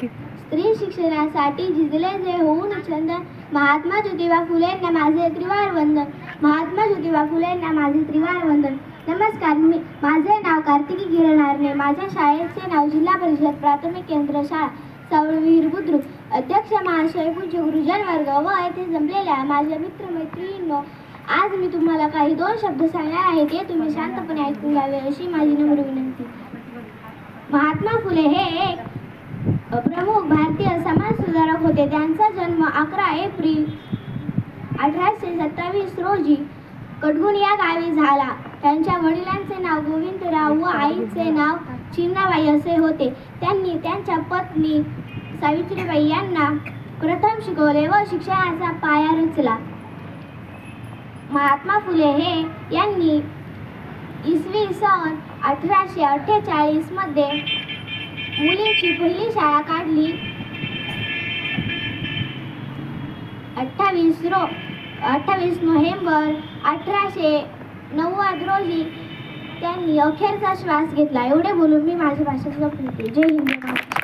स्त्री शिक्षणासाठी झिजले जे होऊन छंद. महात्मा ज्योतिबा फुलेंना माझे त्रिवार वंदन. महात्मा ज्योतिबा फुलेंना माझे त्रिवार वंदन. नमस्कार मी माझे नाव कार्तिकी किरण माझ्या शाळेचे नाव जिल्हा परिषद प्राथमिक केंद्र शाळा सावळवीर बुद्रुक. अध्यक्ष महाशय पूज्य गुरुजन वर्ग व येथे जमलेल्या माझ्या मित्रमैत्रिणींनो आज मी तुम्हाला काही दोन शब्द सांगणार आहे ते तुम्ही शांतपणे ऐकून घ्यावे अशी माझी नम्र विनंती. महात्मा फुले हे एक प्रमुख भारतीय समाज सुधारक होते. त्यांचा जन्म अकरा एप्रिल अठराशे सत्तावीस रोजी कडगुण या गावी झाला. त्यांच्या वडिलांचे नाव गोविंदराव व आईचे नाव चिन्नाबाई असे होते. त्यांनी त्यांच्या पत्नी सावित्रीबाई यांना प्रथम शिकवले व शिक्षणाचा पाया रचला. महात्मा फुले हे यांनी इसवी सन अठराशे अठ्ठेचाळीसमध्ये मुलींची पहिली शाळा काढली. अठ्ठावीस रो अठ्ठावीस नोव्हेंबर अठराशे नव्वद रोजी त्यांनी अखेरचा श्वास घेतला. एवढे बोलून मी माझ्या भाषेत जपली जय हिंद.